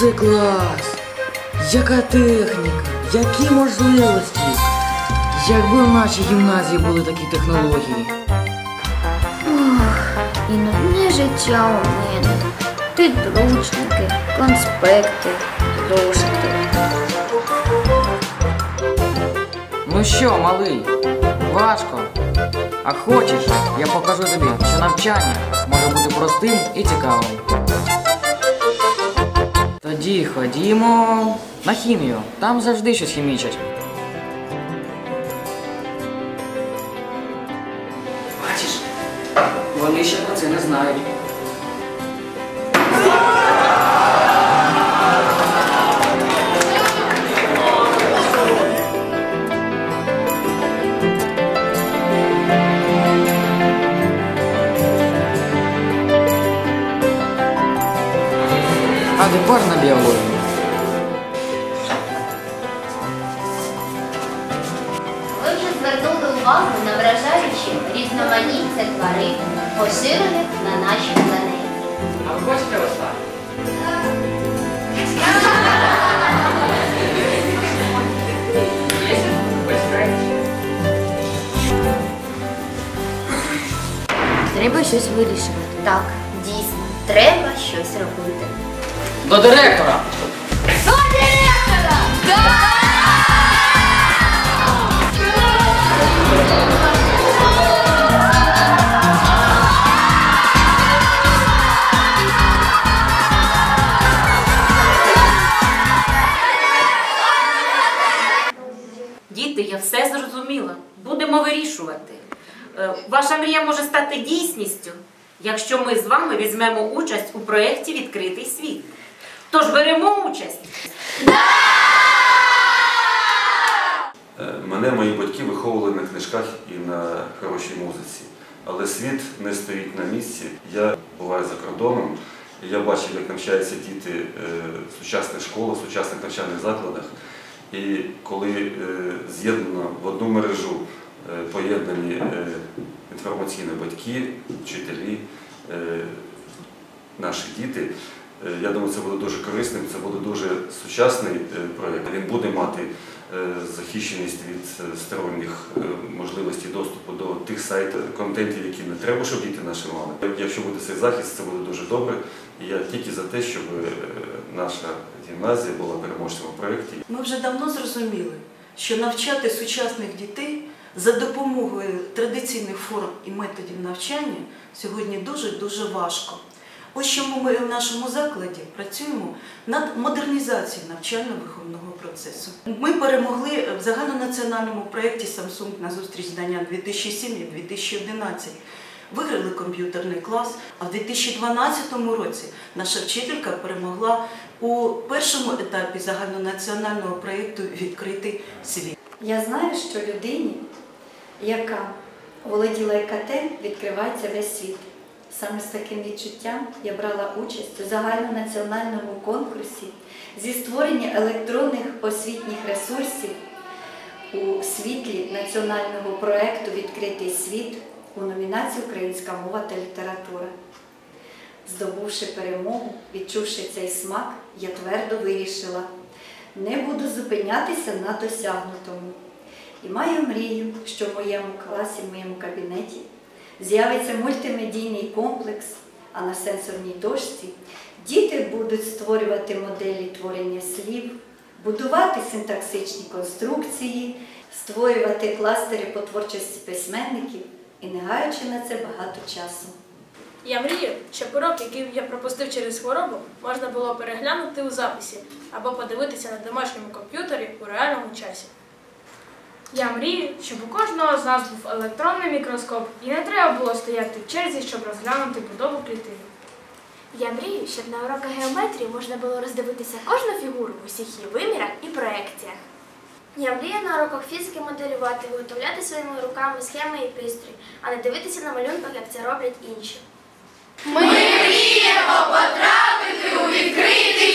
Оце клас! Яка техніка, які можливості! Якби в нашій гімназії були такі технології. І нудне життя у мене. Підручники, конспекти, зошити. Ну що, малий, важко. А хочеш, я покажу тобі, що навчання може бути простим і цікавим. Тоді ходімо на хімію. Там завжди щось хімічать. Бачиш, вони ще про це не знають. Тепер на біологію. Ви вже звернули увагу на вражаючі різноманіття тварин, поширених на нашій планеті. А ви хочете ось так? Треба щось вирішувати. Так, дійсно, треба щось робити. До директора! До директора! Діти, я все зрозуміла. Будемо вирішувати. Е, Ваша мрія може стати дійсністю, якщо ми з вами візьмемо участь у проєкті Відкритий світ. Тож беремо участь. Е, Мене мої батьки виховували на книжках і на хорошій музиці. Але світ не стоїть на місці. Я буваю за кордоном, я бачив, як навчаються діти е, в сучасних школах, в сучасних навчальних закладах. І коли е, з'єднано в одну мережу поєднані інформаційні батьки, вчителі, наші діти, я думаю, це буде дуже корисним, це буде дуже сучасний е, проєкт. Він буде мати е, захищеність від е, сторонніх е, можливостей доступу до тих сайтів, контентів, які не треба, щоб діти наші мали. Якщо буде цей захист, це буде дуже добре. І я тільки за те, щоб е, наша гімназія була переможцем у проєкті. Ми вже давно зрозуміли, що навчати сучасних дітей за допомогою традиційних форм і методів навчання сьогодні дуже-дуже важко. Ось чому ми в нашому закладі працюємо над модернізацією навчально-виховного процесу. Ми перемогли в загальнонаціональному проєкті Samsung на зустріч знання 2007-2011. Виграли комп'ютерний клас, а в 2012 році наша вчителька перемогла у першому етапі загальнонаціонального проєкту Відкритий світ. Я знаю, що людині, яка володіла ІКТ, відкривається весь світ. Саме з таким відчуттям я брала участь у загальнонаціональному конкурсі зі створення електронних освітніх ресурсів у світлі національного проєкту Відкритий світ у номінації Українська мова та література. Здобувши перемогу, відчувши цей смак, я твердо вирішила, не буду зупинятися на досягнутому. І маю мрію, що в моєму класі, в моєму кабінеті з'явиться мультимедійний комплекс, а на сенсорній дошці діти будуть створювати моделі творення слів, будувати синтаксичні конструкції, створювати кластери по творчості письменників і не гаючи на це багато часу. Я мрію, щоб урок, який я пропустив через хворобу, можна було переглянути у записі або подивитися на домашньому комп'ютері у реальному часі. Я мрію, щоб у кожного з нас був електронний мікроскоп і не треба було стояти в черзі, щоб розглянути будову клітини. Я мрію, щоб на уроках геометрії можна було роздивитися кожну фігуру в усіх її вимірах і проекціях. Я мрію на уроках фізики моделювати, виготовляти своїми руками схеми і пристрої, а не дивитися на малюнках, як це роблять інші. Ми мріємо потрапити у відкритий